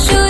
should